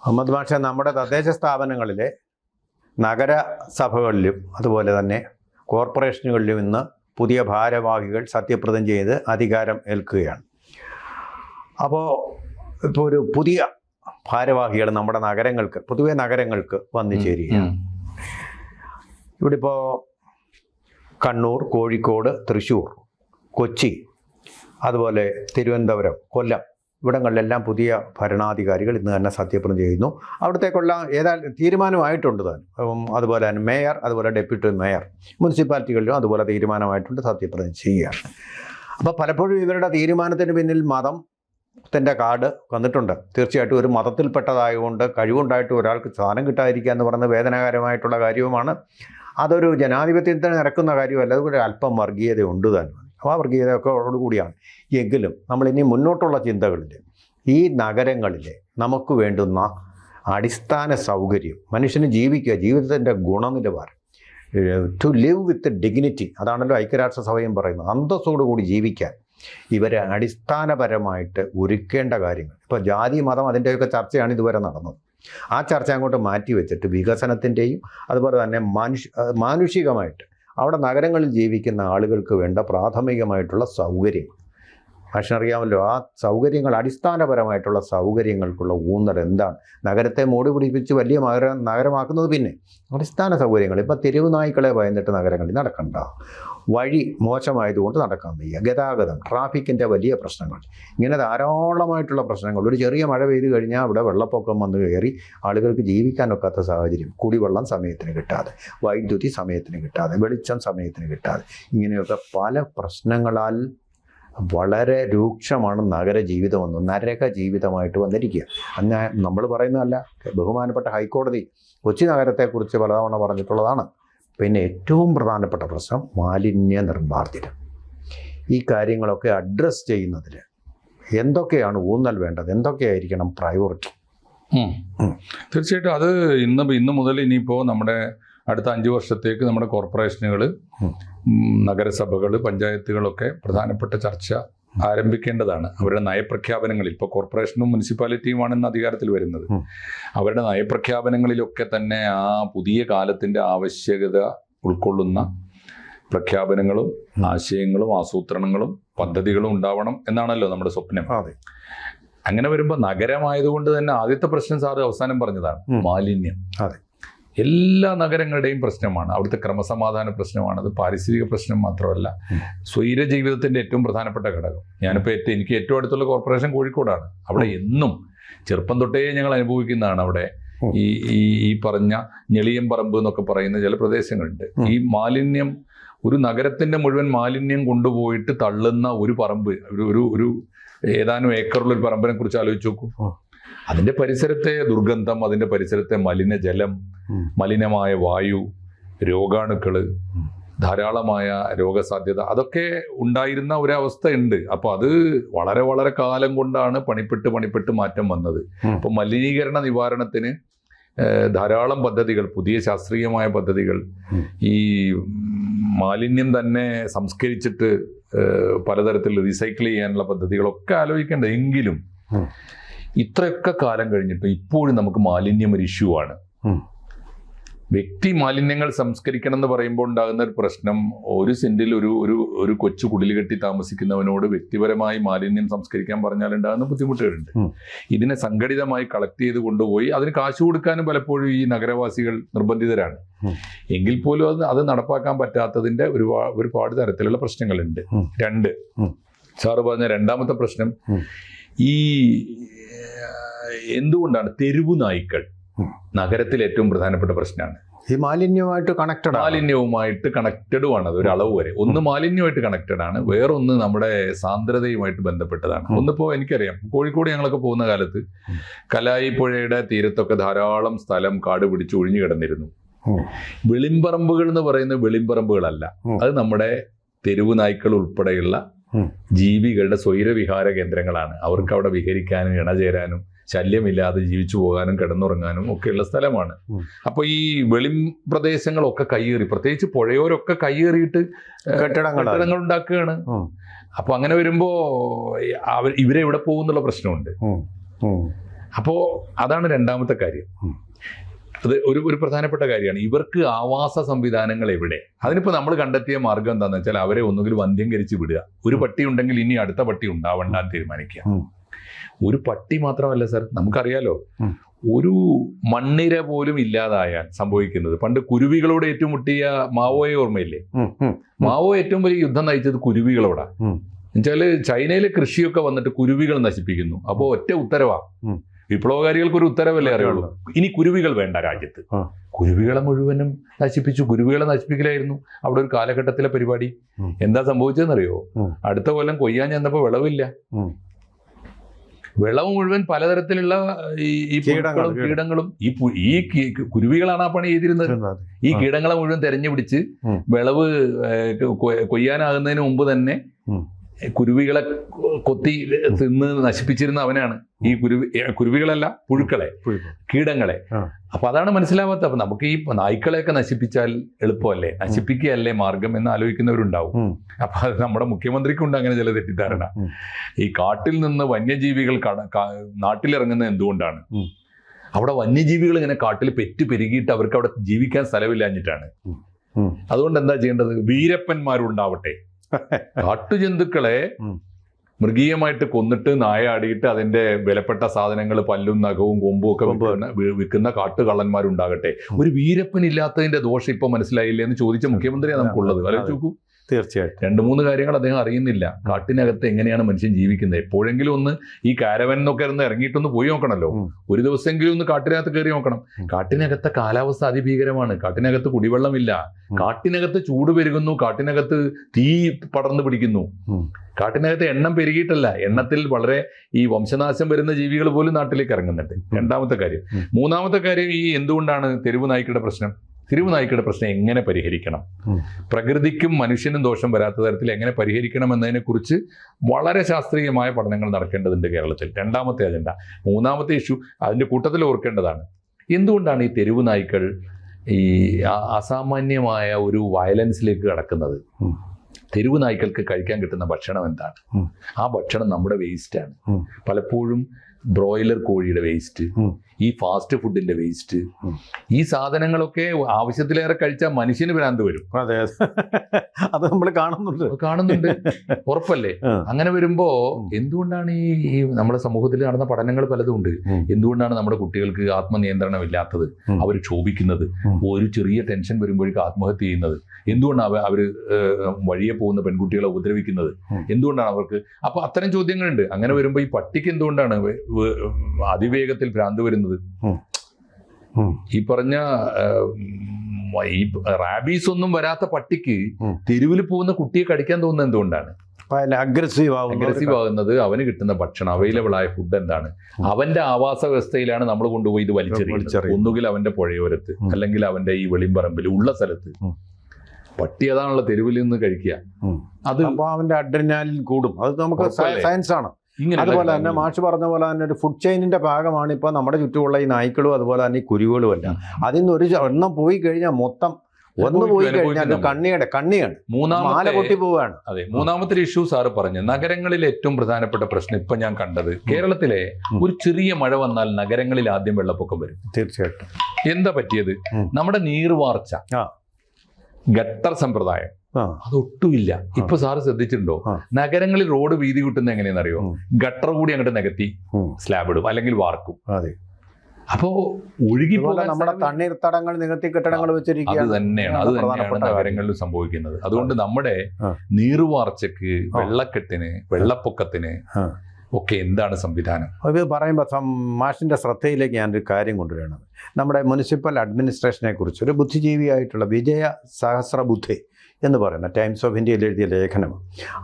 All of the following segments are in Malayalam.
മുഹമ്മദ് മാഷ നമ്മുടെ തദ്ദേശ സ്ഥാപനങ്ങളിലെ നഗരസഭകളിലും അതുപോലെ തന്നെ കോർപ്പറേഷനുകളിലും ഇന്ന് പുതിയ ഭാരവാഹികൾ സത്യപ്രതിജ്ഞ ചെയ്ത് അധികാരം ഏൽക്കുകയാണ്. അപ്പോൾ ഇപ്പോൾ ഒരു പുതിയ ഭാരവാഹികൾ നമ്മുടെ നഗരങ്ങൾക്ക് പൊതുവെ നഗരങ്ങൾക്ക് വന്നു ചേരുകയാണ്. ഇവിടെ ഇപ്പോൾ കണ്ണൂർ കോഴിക്കോട് തൃശ്ശൂർ കൊച്ചി അതുപോലെ തിരുവനന്തപുരം കൊല്ലം ഇവിടങ്ങളിലെല്ലാം പുതിയ ഭരണാധികാരികൾ ഇന്ന് തന്നെ സത്യപ്രതിജ്ഞ ചെയ്യുന്നു. അവിടത്തേക്കുള്ള ഏതാ തീരുമാനമായിട്ടുണ്ട് താൻ. അതുപോലെ തന്നെ മേയർ അതുപോലെ ഡെപ്യൂട്ടി മേയർ മുനിസിപ്പാലിറ്റികളിലും അതുപോലെ തീരുമാനമായിട്ടുണ്ട് സത്യപ്രതിജ്ഞ ചെയ്യുകയാണ്. അപ്പോൾ പലപ്പോഴും ഇവരുടെ തീരുമാനത്തിന് പിന്നിൽ മതം ത്തിന്റെ കാർഡ് വന്നിട്ടുണ്ട്. തീർച്ചയായിട്ടും ഒരു മതത്തിൽപ്പെട്ടതായതുകൊണ്ട് കഴിവുണ്ടായിട്ട് ഒരാൾക്ക് സ്ഥാനം കിട്ടാതിരിക്കുക എന്ന് പറയുന്നത് വേദനാകരമായിട്ടുള്ള കാര്യവുമാണ്. അതൊരു ജനാധിപത്യത്തിന് നിരക്കുന്ന കാര്യമല്ല. അതൊരു അല്പം വർഗീയത ഉണ്ട് തന്നെ അപ്പോൾ കൂടിയാണ് എങ്കിലും നമ്മൾ ഇനി മുന്നോട്ടുള്ള ചിന്തകളിൽ ഈ നഗരങ്ങളിൽ നമുക്ക് വേണ്ടുന്ന അടിസ്ഥാന സൗകര്യം മനുഷ്യന് ജീവിക്കുക ജീവിതത്തിന്റെ ഗുണനിലവാരം ടു ലിവ് വിത്ത് ഡിഗ്നിറ്റി അതാണല്ലോ ഐക്യരാഷ്ട്രസഭയും പറയുന്നത്. അന്തസ്സോടു കൂടി ജീവിക്കാൻ ഇവരെ അടിസ്ഥാനപരമായിട്ട് ഒരുക്കേണ്ട കാര്യങ്ങൾ. ഇപ്പോൾ ജാതി മതം അതിന്റെയൊക്കെ ചർച്ചയാണ് ഇതുവരെ നടന്നത്. ആ ചർച്ച അങ്ങോട്ട് മാറ്റി വെച്ചിട്ട് വികസനത്തിന്റെയും അതുപോലെ തന്നെ മാനുഷ മാനുഷികമായിട്ട് അവിടെ നഗരങ്ങളിൽ ജീവിക്കുന്ന ആളുകൾക്ക് വേണ്ട പ്രാഥമികമായിട്ടുള്ള സൗകര്യങ്ങൾ ഭക്ഷണറിയാമല്ലോ. ആ സൗകര്യങ്ങൾ അടിസ്ഥാനപരമായിട്ടുള്ള സൗകര്യങ്ങൾക്കുള്ള ഊന്നൽ എന്താണ്? നഗരത്തെ മൂടി പിടിപ്പിച്ച് വലിയ നഗര നഗരമാക്കുന്നത് പിന്നെ അടിസ്ഥാന സൗകര്യങ്ങൾ. ഇപ്പം തെരുവ് നായ്ക്കളെ ഭയന്നിട്ട് നഗരങ്ങളിൽ നടക്കണ്ട. വഴി മോശമായതുകൊണ്ട് നടക്കാൻ വയ്യ. ഗതാഗതം ട്രാഫിക്കിന്റെ വലിയ പ്രശ്നങ്ങൾ. ഇങ്ങനെ ധാരാളമായിട്ടുള്ള പ്രശ്നങ്ങൾ. ഒരു ചെറിയ മഴ പെയ്ത് കഴിഞ്ഞാൽ അവിടെ വെള്ളപ്പൊക്കം വന്ന് കയറി ആളുകൾക്ക് ജീവിക്കാനൊക്കാത്ത സാഹചര്യം. കുടിവെള്ളം സമയത്തിന് കിട്ടാതെ വൈദ്യുതി സമയത്തിന് കിട്ടാതെ വെളിച്ചം സമയത്തിന് കിട്ടാതെ. ഇങ്ങനെയൊക്കെ പല പ്രശ്നങ്ങളാൽ വളരെ രൂക്ഷമാണ് നഗര ജീവിതമെന്ന് നരക ജീവിതമായിട്ട് വന്നിരിക്കുക. അന്ന് നമ്മൾ പറയുന്നതല്ല ബഹുമാനപ്പെട്ട ഹൈക്കോടതി കൊച്ചി നഗരത്തെക്കുറിച്ച് പലതവണ പറഞ്ഞിട്ടുള്ളതാണ്. പിന്നെ ഏറ്റവും പ്രധാനപ്പെട്ട പ്രശ്നം മാലിന്യ നിർമ്മാർജനം. ഈ കാര്യങ്ങളൊക്കെ അഡ്രസ്സ് ചെയ്യുന്നതിൽ എന്തൊക്കെയാണ് ഊന്നൽ വേണ്ടത്? എന്തൊക്കെയായിരിക്കണം പ്രയോറിറ്റി. തീർച്ചയായിട്ടും അത് ഇന്ന് ഇന്ന് മുതൽ ഇനിയിപ്പോൾ നമ്മുടെ അടുത്ത അഞ്ച് വർഷത്തേക്ക് നമ്മുടെ കോർപ്പറേഷനുകൾ. നഗരസഭകൾ പഞ്ചായത്തുകളൊക്കെ പ്രധാനപ്പെട്ട ചർച്ച ആരംഭിക്കേണ്ടതാണ് അവരുടെ നയപ്രഖ്യാപനങ്ങളിൽ ഇപ്പോൾ കോർപ്പറേഷനും മുനിസിപ്പാലിറ്റിയുമാണ് ഇന്ന് അധികാരത്തിൽ വരുന്നത്. അവരുടെ നയപ്രഖ്യാപനങ്ങളിലൊക്കെ തന്നെ ആ പുതിയ കാലത്തിന്റെ ആവശ്യകത ഉൾക്കൊള്ളുന്ന പ്രഖ്യാപനങ്ങളും. ആശയങ്ങളും ആസൂത്രണങ്ങളും പദ്ധതികളും ഉണ്ടാവണം എന്നാണല്ലോ നമ്മുടെ സ്വപ്നം അതെ അങ്ങനെ വരുമ്പോൾ നഗരമായതുകൊണ്ട് തന്നെ ആദ്യത്തെ പ്രശ്നം സാറ് അവസാനം പറഞ്ഞതാണ് മാലിന്യം അതെ. എല്ലാ നഗരങ്ങളുടെയും പ്രശ്നമാണ്. അവിടുത്തെ ക്രമസമാധാന പ്രശ്നമാണ് അത് പാരിസ്ഥിതിക പ്രശ്നം മാത്രമല്ല. സ്വൈര ജീവിതത്തിന്റെ ഏറ്റവും പ്രധാനപ്പെട്ട ഘടകം. ഞാനിപ്പോൾ ഏറ്റവും എനിക്ക് ഏറ്റവും അടുത്തുള്ള കോർപ്പറേഷൻ കോഴിക്കോടാണ്. അവിടെ എന്നും ചെറുപ്പം തൊട്ടേ ഞങ്ങൾ അനുഭവിക്കുന്നതാണ് അവിടെ. ഈ ഈ പറഞ്ഞ ഞെളിയം പറമ്പ് എന്നൊക്കെ പറയുന്ന ചില പ്രദേശങ്ങളുണ്ട്. ഈ മാലിന്യം ഒരു നഗരത്തിന്റെ മുഴുവൻ മാലിന്യം കൊണ്ടുപോയിട്ട് തള്ളുന്ന ഒരു പറമ്പ് ഒരു ഒരു ഒരു ഏതാനും ഏക്കറുള്ള ഒരു പറമ്പിനെ കുറിച്ച് ആലോചിച്ച് നോക്കൂ. ഉം. അതിന്റെ പരിസരത്തെ ദുർഗന്ധം അതിന്റെ പരിസരത്തെ മലിനജലം. മലിനമായ വായു രോഗാണുക്കൾ ധാരാളമായ രോഗസാധ്യത അതൊക്കെ ഉണ്ടായിരുന്ന ഒരവസ്ഥ ഉണ്ട് അപ്പൊ അത് വളരെ വളരെ കാലം കൊണ്ടാണ് പണിപ്പെട്ട് പണിപ്പെട്ട് മാറ്റം വന്നത് അപ്പോൾ അപ്പൊ മലിനീകരണ നിവാരണത്തിന് ധാരാളം പദ്ധതികൾ പുതിയ ശാസ്ത്രീയമായ പദ്ധതികൾ ഈ മാലിന്യം തന്നെ സംസ്കരിച്ചിട്ട് പലതരത്തിൽ റീസൈക്കിൾ ചെയ്യാനുള്ള പദ്ധതികളൊക്കെ ആലോചിക്കേണ്ടത് എങ്കിലും. ഇത്രയൊക്കെ കാലം കഴിഞ്ഞിട്ട് ഇപ്പോഴും നമുക്ക് മാലിന്യം ഒരു ഇഷ്യൂ ആണ്. വ്യക്തി മാലിന്യങ്ങൾ സംസ്കരിക്കണം എന്ന് പറയുമ്പോൾ ഉണ്ടാകുന്ന ഒരു പ്രശ്നം ഒരു സെന്റിൽ ഒരു ഒരു ഒരു കൊച്ചു കുടിൽ കെട്ടി താമസിക്കുന്നവനോട് വ്യക്തിപരമായി മാലിന്യം സംസ്കരിക്കാൻ പറഞ്ഞാൽ ഉണ്ടാകുന്ന ബുദ്ധിമുട്ടുകളുണ്ട്. ഇതിനെ സംഘടിതമായി കളക്ട് ചെയ്ത് കൊണ്ടുപോയി അതിന് കാശ് കൊടുക്കാനും പലപ്പോഴും ഈ നഗരവാസികൾ നിർബന്ധിതരാണ്. എങ്കിൽ പോലും അത് അത് നടപ്പാക്കാൻ പറ്റാത്തതിന്റെ ഒരുപാട് ഒരുപാട് തരത്തിലുള്ള പ്രശ്നങ്ങളുണ്ട്. രണ്ട്. സാറ് പറഞ്ഞ രണ്ടാമത്തെ പ്രശ്നം. ഈ എന്തുകൊണ്ടാണ് തെരുവു നായ്ക്കൾ. നഗരത്തിൽ ഏറ്റവും പ്രധാനപ്പെട്ട പ്രശ്നമാണ് ഈ മാലിന്യവുമായിട്ട് കണക്റ്റഡ് മാലിന്യവുമായിട്ട് കണക്റ്റഡും ആണ് അത് ഒരു അളവ് വരെ ഒന്ന് മാലിന്യമായിട്ട് കണക്റ്റഡ് ആണ് വേറൊന്ന് നമ്മുടെ സാന്ദ്രതയുമായിട്ട് ബന്ധപ്പെട്ടതാണ്. ഒന്നിപ്പോ എനിക്കറിയാം കോഴിക്കോട് ഞങ്ങളൊക്കെ പോകുന്ന കാലത്ത്. കലായി പുഴയുടെ തീരത്തൊക്കെ ധാരാളം സ്ഥലം കാട് പിടിച്ച് ഒഴിഞ്ഞു കിടന്നിരുന്നു. വെളിമ്പറമ്പുകൾ എന്ന് പറയുന്ന വെളിമ്പറമ്പുകളല്ല അത് നമ്മുടെ തെരുവ് നായ്ക്കൾ ഉൾപ്പെടെയുള്ള. ജീവികളുടെ സ്വൈരവിഹാര കേന്ദ്രങ്ങളാണ്. അവർക്ക് അവിടെ വിഹരിക്കാനും ഇണചേരാനും ശല്യമില്ലാതെ ജീവിച്ചു പോകാനും കിടന്നുറങ്ങാനും ഒക്കെയുള്ള സ്ഥലമാണ്. അപ്പൊ അപ്പോൾ ഈ വെളിം പ്രദേശങ്ങളൊക്കെ കയ്യേറി പ്രത്യേകിച്ച് പുഴയോരൊക്കെ കയ്യേറിയിട്ട്. കെട്ടിടങ്ങൾ ഉണ്ടാക്കുകയാണ് അപ്പോൾ അപ്പൊ അങ്ങനെ വരുമ്പോ അവർ ഇവരെ എവിടെ പോകുന്നുള്ള പ്രശ്നമുണ്ട്. അപ്പോൾ അതാണ് രണ്ടാമത്തെ കാര്യം. അത് ഒരു ഒരു പ്രധാനപ്പെട്ട കാര്യമാണ്. ഇവർക്ക് ആവാസ സംവിധാനങ്ങൾ എവിടെ? അതിനിപ്പോൾ നമ്മൾ കണ്ടെത്തിയ മാർഗം എന്താണെന്ന് വെച്ചാൽ അവരെ ഒന്നുകിൽ വന്ധ്യംകരിച്ച് വിടുക. ഒരു പട്ടി ഉണ്ടെങ്കിൽ ഇനി അടുത്ത പട്ടി ഉണ്ടാവണ്ട തീരുമാനിക്കുക. ഒരു പട്ടി മാത്രമല്ല സർ നമുക്കറിയാലോ. ഒരു മണ്ണിര പോലും ഇല്ലാതായാൽ സംഭവിക്കുന്നത് പണ്ട് കുരുവികളോട് ഏറ്റുമുട്ടിയ മാവോയെ ഓർമ്മയില്ലേ? മാവോ ഏറ്റവും വലിയ യുദ്ധം നയിച്ചത് കുരുവികളോടാ. എന്നുവെച്ചാൽ ചൈനയിലെ കൃഷിയൊക്കെ വന്നിട്ട് കുരുവികൾ നശിപ്പിക്കുന്നു. അപ്പോൾ ഒറ്റ ഉത്തരവാ. വിപ്ലവകാരികൾക്ക് ഒരു ഉത്തരവല്ലേ അറിയുള്ളൂ. ഇനി കുരുവികൾ വേണ്ട രാജ്യത്ത്. കുരുവികളെ മുഴുവനും നശിപ്പിച്ചു. കുരുവികളെ നശിപ്പിക്കലായിരുന്നു അവിടെ ഒരു കാലഘട്ടത്തിലെ പരിപാടി. എന്താ സംഭവിച്ചതെന്നറിയോ? അടുത്ത കൊല്ലം കൊയ്യാൻ ചെന്നപ്പോൾ വിളവില്ല. വിളവ് മുഴുവൻ പലതരത്തിലുള്ള ഈ ഈ പുഴുക്കളും കീടങ്ങളും ഈ ഈ കുരുവികളാണ് ആ പണി ചെയ്തിരുന്നത്. ഈ. കീടങ്ങളെ മുഴുവൻ തെരഞ്ഞു പിടിച്ച് വിളവ് കൊയ്യാനാകുന്നതിന് മുമ്പ് തന്നെ. കുരുവികളെ കൊത്തി തിന്ന് നശിപ്പിച്ചിരുന്ന അവനാണ്. ഈ കുരുവി കുരുവികളല്ല പുഴുക്കളെ കീടങ്ങളെ. അപ്പൊ അതാണ് മനസ്സിലാവാത്ത അപ്പൊ നമുക്ക് ഈ നായ്ക്കളെയൊക്കെ നശിപ്പിച്ചാൽ എളുപ്പമല്ലേ? നശിപ്പിക്കുകയല്ലേ മാർഗം എന്ന് ആലോചിക്കുന്നവരുണ്ടാവും. അപ്പൊ അത് നമ്മുടെ മുഖ്യമന്ത്രിക്കുണ്ട് അങ്ങനെ ചില തെറ്റിദ്ധാരണ. ഈ കാട്ടിൽ നിന്ന് വന്യജീവികൾ നാട്ടിലിറങ്ങുന്നത് എന്തുകൊണ്ടാണ്? അവിടെ വന്യജീവികൾ ഇങ്ങനെ കാട്ടിൽ പെറ്റ് പെരുകിയിട്ട് അവർക്ക് അവിടെ ജീവിക്കാൻ സ്ഥലമില്ലാഞ്ഞിട്ടാണ്. അതുകൊണ്ട് എന്താ ചെയ്യേണ്ടത്? വീരപ്പന്മാരുണ്ടാവട്ടെ. കാട്ടുജന്തുക്കളെ ജന്തുക്കളെ മൃഗീയമായിട്ട് കൊന്നിട്ട് നായാടിയിട്ട് അതിന്റെ വിലപ്പെട്ട സാധനങ്ങൾ പല്ലും നഖവും കൊമ്പും ഒക്കെ. വിൽക്കുന്ന കാട്ടുകള്ളന്മാരുണ്ടാകട്ടെ. ഒരു വീരപ്പൻ ഇല്ലാത്തതിന്റെ ദോഷം ഇപ്പൊ മനസ്സിലായില്ലേ എന്ന് ചോദിച്ച മുഖ്യമന്ത്രിയാണ് നമുക്കുള്ളത്. ആലോചിച്ച് നോക്കൂ. തീർച്ചയായിട്ടും. രണ്ട് മൂന്ന് കാര്യങ്ങൾ അദ്ദേഹം അറിയുന്നില്ല. കാട്ടിനകത്ത് എങ്ങനെയാണ് മനുഷ്യൻ ജീവിക്കുന്നത്? എപ്പോഴെങ്കിലും ഒന്ന് ഈ കാരവൻ എന്നൊക്കെ ഒന്ന് ഇറങ്ങിയിട്ടൊന്ന് പോയി നോക്കണമല്ലോ ഒരു ദിവസമെങ്കിലും ഒന്ന് കാട്ടിനകത്ത് കയറി നോക്കണം. കാട്ടിനകത്ത് കാലാവസ്ഥ അതിഭീകരമാണ്. കാട്ടിനകത്ത് കുടിവെള്ളമില്ല. കാട്ടിനകത്ത് ചൂട് പെരുകുന്നു. കാട്ടിനകത്ത് തീ പടർന്നു പിടിക്കുന്നു. കാട്ടിനകത്ത് എണ്ണം പെരുകിയിട്ടല്ല. എണ്ണത്തിൽ വളരെ ഈ വംശനാശം വരുന്ന ജീവികൾ പോലും നാട്ടിലേക്ക് ഇറങ്ങുന്നുണ്ട്. രണ്ടാമത്തെ കാര്യം. മൂന്നാമത്തെ കാര്യം ഈ എന്തുകൊണ്ടാണ് തെരുവ് നായ്ക്കളുടെ പ്രശ്നം? തെരുവ് നായ്ക്കളുടെ പ്രശ്നം എങ്ങനെ പരിഹരിക്കണം? പ്രകൃതിക്കും മനുഷ്യനും ദോഷം വരാത്ത തരത്തിൽ എങ്ങനെ പരിഹരിക്കണം എന്നതിനെക്കുറിച്ച് വളരെ ശാസ്ത്രീയമായ പഠനങ്ങൾ നടക്കേണ്ടതുണ്ട് കേരളത്തിൽ. രണ്ടാമത്തെ അജണ്ട മൂന്നാമത്തെ ഇഷ്യൂ അതിന്റെ കൂട്ടത്തിൽ ഓർക്കേണ്ടതാണ്. എന്തുകൊണ്ടാണ് ഈ തെരുവ് നായ്ക്കൾ ഈ അസാമാന്യമായ ഒരു വയലൻസിലേക്ക് കടക്കുന്നത്. തെരുവ് നായ്ക്കൾക്ക് കഴിക്കാൻ കിട്ടുന്ന ഭക്ഷണം എന്താണ്? ആ ഭക്ഷണം നമ്മുടെ വേസ്റ്റാണ് ആണ്. പലപ്പോഴും ബ്രോയിലർ കോഴിയുടെ വേസ്റ്റ് ഈ ഫാസ്റ്റ് ഫുഡിന്റെ വേസ്റ്റ് ഈ സാധനങ്ങളൊക്കെ ആവശ്യത്തിലേറെ കഴിച്ചാൽ മനുഷ്യന് ഭ്രാന്ത് വരും. അതെ. അതെ. നമ്മൾ കാണുന്നുണ്ട്. കാണുന്നുണ്ട്. ഉറപ്പല്ലേ. അങ്ങനെ വരുമ്പോ എന്തുകൊണ്ടാണ് ഈ നമ്മുടെ സമൂഹത്തിൽ നടന്ന പഠനങ്ങൾ പലതും ഉണ്ട്. എന്തുകൊണ്ടാണ് നമ്മുടെ കുട്ടികൾക്ക് ആത്മനിയന്ത്രണം ഇല്ലാത്തത്. അവർ ക്ഷോഭിക്കുന്നത്. ഒരു ചെറിയ ടെൻഷൻ വരുമ്പോഴേക്കും ആത്മഹത്യ ചെയ്യുന്നത്. എന്തുകൊണ്ടാണ് അവർ അവർ വഴിയെ പോകുന്ന പെൺകുട്ടികളെ ഉപദ്രവിക്കുന്നത്. എന്തുകൊണ്ടാണ് അവർക്ക്? അപ്പൊ അത്തരം ചോദ്യങ്ങളുണ്ട്. അങ്ങനെ വരുമ്പോൾ ഈ പട്ടിക്ക് എന്തുകൊണ്ടാണ് അതിവേഗത്തിൽ ഭ്രാന്ത് വരുന്നത്? ഈ പറഞ്ഞ ഈ റാബീസ് ഒന്നും വരാത്ത പട്ടിക്ക്. തെരുവിൽ പോകുന്ന കുട്ടിയെ കടിക്കാൻ തോന്നുന്നത് എന്തുകൊണ്ടാണ്? അഗ്രസീവ് അഗ്രസീവ് ആകുന്നത് അവന് കിട്ടുന്ന ഭക്ഷണം അവൈലബിൾ ആയ ഫുഡ് എന്താണ്? അവന്റെ ആവാസ വ്യവസ്ഥയിലാണ് നമ്മൾ കൊണ്ടുപോയി ഇത് വലിച്ചെറിയുന്നത്. ഒന്നുകിൽ അവന്റെ പുഴയോരത്ത് അല്ലെങ്കിൽ അവന്റെ ഈ വെളിമ്പറമ്പിൽ ഉള്ള സ്ഥലത്ത്. പട്ടി അതാണുള്ള തെരുവിൽ നിന്ന് കഴിക്കുക. അത് അവന്റെ അഡ്രിനാലിൻ കൂടും. അത് നമുക്ക് സയൻസ് ആണ്. അതുപോലെ തന്നെ മാഷ് പറഞ്ഞ പോലെ തന്നെ ഒരു ഫുഡ് ചെയിനിന്റെ ഭാഗമാണ് ഇപ്പൊ നമ്മുടെ ചുറ്റുമുള്ള ഈ നായ്ക്കളും അതുപോലെ തന്നെ ഈ കുരുവുകളും എല്ലാം. അതിൽ നിന്ന് ഒരു എണ്ണം പോയി കഴിഞ്ഞാൽ മൊത്തം ഒന്ന് പോയി കഴിഞ്ഞാൽ കണ്ണിയുടെ കണ്ണിയാണ്. മൂന്നാമത്തെ പൊട്ടി പോവാണ് അതെ മൂന്നാമത്തെ ഒരു ഇഷ്യൂ സാറ് പറഞ്ഞു നഗരങ്ങളിലെ ഏറ്റവും പ്രധാനപ്പെട്ട പ്രശ്നം ഇപ്പൊ ഞാൻ കണ്ടത് കേരളത്തിലെ ഒരു ചെറിയ മഴ വന്നാൽ നഗരങ്ങളിൽ ആദ്യം വെള്ളപ്പൊക്കം വരും. തീർച്ചയായിട്ടും. എന്താ പറ്റിയത്? നമ്മുടെ നീർവാർച്ച ആ. ഗട്ടർ സമ്പ്രദായം. അതൊട്ടുമില്ല. ഇപ്പൊ സാറ് ശ്രദ്ധിച്ചിട്ടുണ്ടോ? നഗരങ്ങളിൽ റോഡ് വീതി കിട്ടുന്ന എങ്ങനെയാണെന്നറിയോ. ഗട്ടർ കൂടി അങ്ങോട്ട് നികത്തി സ്ലാബ് ഇടും അല്ലെങ്കിൽ വാർക്കും. അപ്പോ ഒഴുകി നമ്മുടെ. തണ്ണീർത്തടങ്ങൾ നികത്തി കെട്ടിടങ്ങൾ അത് തന്നെയാണ്. അത് തന്നെയാണ് പ്രധാനപ്പെട്ട കാര്യങ്ങളിൽ നഗരങ്ങളിൽ സംഭവിക്കുന്നത്. അതുകൊണ്ട് നമ്മുടെ നീർവാർച്ചക്ക്. വെള്ളക്കെട്ടിന് വെള്ളപ്പൊക്കത്തിന്. ഒക്കെ എന്താണ് സംവിധാനം? ഇത് പറയുമ്പോൾ മാഷിന്റെ ശ്രദ്ധയിലേക്ക് ഞാനൊരു കാര്യം കൊണ്ടുവരണം നമ്മുടെ മുനിസിപ്പൽ അഡ്മിനിസ്ട്രേഷനെ കുറിച്ച് ഒരു ബുദ്ധിജീവിയായിട്ടുള്ള വിജയ സഹസ്രബുദ്ധി എന്ന് പറയുന്ന ടൈംസ് ഓഫ് ഇന്ത്യയിൽ എഴുതിയ ലേഖനം.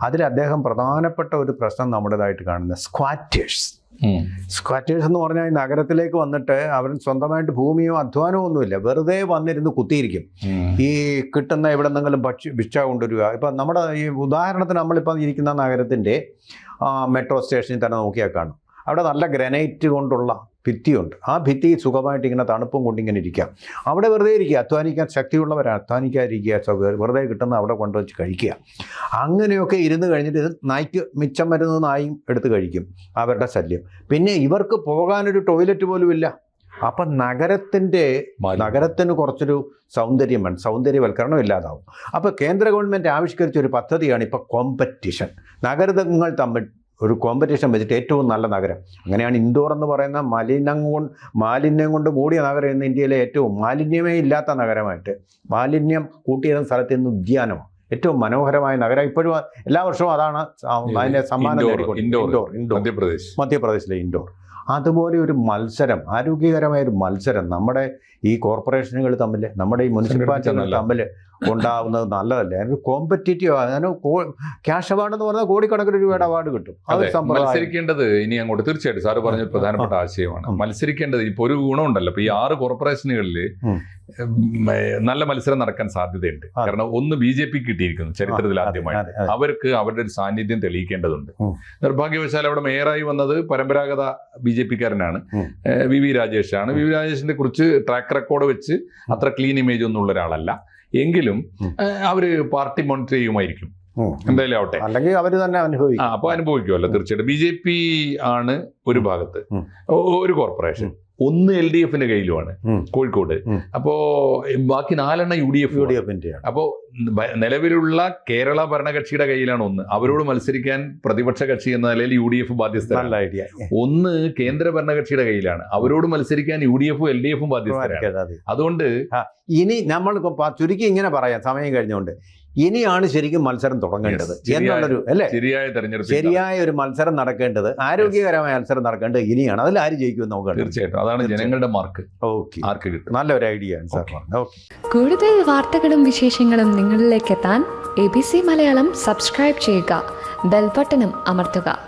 അതിൽ അദ്ദേഹം പ്രധാനപ്പെട്ട ഒരു പ്രശ്നം നമ്മുടേതായിട്ട് കാണുന്ന സ്ക്വാറ്റേഴ്സ്. സ്ക്വാറ്റേഴ്സ് എന്ന് പറഞ്ഞാൽ നഗരത്തിലേക്ക് വന്നിട്ട് അവർ സ്വന്തമായിട്ട് ഭൂമിയോ അധ്വാനമോ ഒന്നുമില്ല. വെറുതെ വന്നിരുന്ന് കുത്തിയിരിക്കും. ഈ കിട്ടുന്ന എവിടെ നിന്നെങ്കിലും ഭക്ഷ്യ ഭിക്ഷ കൊണ്ടുവരിക. ഇപ്പം നമ്മുടെ ഈ ഉദാഹരണത്തിന് നമ്മളിപ്പം ഇരിക്കുന്ന നഗരത്തിന്റെ മെട്രോ സ്റ്റേഷനിൽ തന്നെ നോക്കിയാൽ കാണും. അവിടെ നല്ല ഗ്രനൈറ്റ് കൊണ്ടുള്ള ഭിത്തിയുണ്ട്. ആ ഭിത്തി സുഖമായിട്ട് ഇങ്ങനെ തണുപ്പും കൊണ്ട് ഇങ്ങനെ ഇരിക്കാം. അവിടെ വെറുതെ ഇരിക്കുക. അധ്വാനിക്കാൻ ശക്തിയുള്ളവരാണ് അധ്വാനിക്കാതിരിക്കുക. വെറുതെ കിട്ടുന്ന അവിടെ കൊണ്ടുവച്ച് കഴിക്കുക. അങ്ങനെയൊക്കെ ഇരുന്ന് കഴിഞ്ഞിട്ട് നായ്ക്ക് മിച്ചം വരുന്ന നായും എടുത്ത് കഴിക്കും. അവരുടെ ശല്യം. പിന്നെ ഇവർക്ക് പോകാനൊരു ടോയ്ലറ്റ് പോലും ഇല്ല അപ്പം നഗരത്തിന്റെ നഗരത്തിന് കുറച്ചൊരു സൗന്ദര്യം വേണം. സൗന്ദര്യവൽക്കരണം ഇല്ലാതാവും. അപ്പൊ കേന്ദ്ര ഗവൺമെന്റ് ആവിഷ്കരിച്ച ഒരു പദ്ധതിയാണ് ഇപ്പൊ കോമ്പറ്റീഷൻ നഗരങ്ങൾ തമ്മിൽ ഒരു കോമ്പറ്റീഷൻ വെച്ചിട്ട് ഏറ്റവും നല്ല നഗരം. അങ്ങനെയാണ് ഇൻഡോർ എന്ന് പറയുന്ന മലിനം കൊണ്ട് മാലിന്യം കൊണ്ട് കൂടിയ നഗരം ഇന്ന് ഇന്ത്യയിലെ ഏറ്റവും മാലിന്യമേ ഇല്ലാത്ത നഗരമായിട്ട്. മാലിന്യം കൂട്ടിയിരുന്ന സ്ഥലത്ത് ഇന്ന് ഉദ്യാനമാണ്. ഏറ്റവും മനോഹരമായ നഗരം. ഇപ്പോഴും എല്ലാ വർഷവും അതാണ് അതിന്റെ സമ്മാനം ഇൻഡോർ ഇൻഡോർ മധ്യപ്രദേശ്. മധ്യപ്രദേശിലെ ഇൻഡോർ അതുപോലെ ഒരു മത്സരം ആരോഗ്യകരമായ ഒരു മത്സരം നമ്മുടെ ഈ കോർപ്പറേഷനുകൾ തമ്മിൽ നമ്മുടെ ഈ മുനിസിപ്പാലിറ്റികൾ. തമ്മിൽ ഉണ്ടാവുന്നത് നല്ലതല്ല? അതിന് കോമ്പറ്റീറ്റീവ് അതിന് ക്യാഷ് അവാർഡ് എന്ന് പറഞ്ഞാൽ കോടിക്കണക്കിന് രൂപയുടെ അവാർഡ് കിട്ടും. അത് മത്സരിക്കേണ്ടത് ഇനി അങ്ങോട്ട് തീർച്ചയായിട്ടും. സാറ് പറഞ്ഞ പ്രധാനപ്പെട്ട ആശയമാണ്. മത്സരിക്കേണ്ടത് ഇപ്പൊ ഒരു ഗുണമുണ്ടല്ലോ. അപ്പൊ ഈ ആറ് കോർപ്പറേഷനുകളിൽ നല്ല മത്സരം നടക്കാൻ സാധ്യതയുണ്ട്. കാരണം ഒന്ന് ബി ജെ പി കിട്ടിയിരിക്കുന്നു ചരിത്രത്തിൽ ആദ്യമായി. അവർക്ക് അവരുടെ ഒരു സാന്നിധ്യം തെളിയിക്കേണ്ടതുണ്ട്. നിർഭാഗ്യവശാൽ അവിടെ മേയറായി വന്നത് പരമ്പരാഗത ബി ജെ പിക്കാരനാണ്. വി വി രാജേഷാണ്. വി വി രാജേഷിനെ കുറിച്ച് ട്രാക്ക് റെക്കോർഡ് വെച്ച് അത്ര ക്ലീൻ ഇമേജ് ഒന്നും ഉള്ള ഒരാളല്ല. എങ്കിലും. അവർ പാർട്ടി മോണിറ്റർ ചെയ്യുമായിരിക്കും. ഉം. എന്തായാലും ആവട്ടെ. അല്ലെങ്കിൽ അവർ തന്നെ അനുഭവിക്കും. അപ്പൊ അനുഭവിക്കുമല്ലോ തീർച്ചയായിട്ടും. ബി ജെ പി ആണ് ഒരു ഭാഗത്ത്. ഒരു കോർപ്പറേഷൻ ഒന്ന് എൽ ഡി എഫിന്റെ കയ്യിലുമാണ് കോഴിക്കോട് അപ്പോ ബാക്കി നാലെണ്ണം U D F U D എഫിന്റെ അപ്പോ നിലവിലുള്ള കേരള ഭരണകക്ഷിയുടെ കയ്യിലാണ് ഒന്ന് അവരോട് മത്സരിക്കാൻ പ്രതിപക്ഷ കക്ഷി എന്ന നിലയിൽ യു ഡി എഫ് ബാധ്യസ്ഥ ഒന്ന് കേന്ദ്ര ഭരണകക്ഷിയുടെ കയ്യിലാണ് അവരോട് മത്സരിക്കാൻ യു ഡി എഫും എൽ ഡി എഫും ബാധ്യസ്ഥരാണ് അതുകൊണ്ട് ഇനി നമ്മൾ ചുരുക്കി ഇങ്ങനെ പറയാം സമയം കഴിഞ്ഞുകൊണ്ട് ഇനിയാണ് ശരിക്കും മത്സരം തുടങ്ങേണ്ടത് എന്നുള്ളൊരു അല്ലേ? ശരിയായ തെരഞ്ഞെടുപ്പ് ശരിയായ ഒരു മത്സരം നടക്കേണ്ടത് ആരോഗ്യകരമായ മത്സരം നടക്കേണ്ടത് ഇനിയാണ്. അതിൽ ആര് ജയിക്കുമെന്ന് നോക്കാം തീർച്ചയായിട്ടും. അതാണ് ജനങ്ങളുടെ മാർക്ക്. ഓക്കെ. ആർക്ക് കിട്ടും? നല്ലൊരു ഐഡിയ ആണ് സാർ. കൂടുതൽ വാർത്തകളും വിശേഷങ്ങളും നിങ്ങളിലേക്ക് എത്താൻ A B C Malayalam subscribe ചെയ്യുക ബെൽബട്ടനും അമർത്തുക.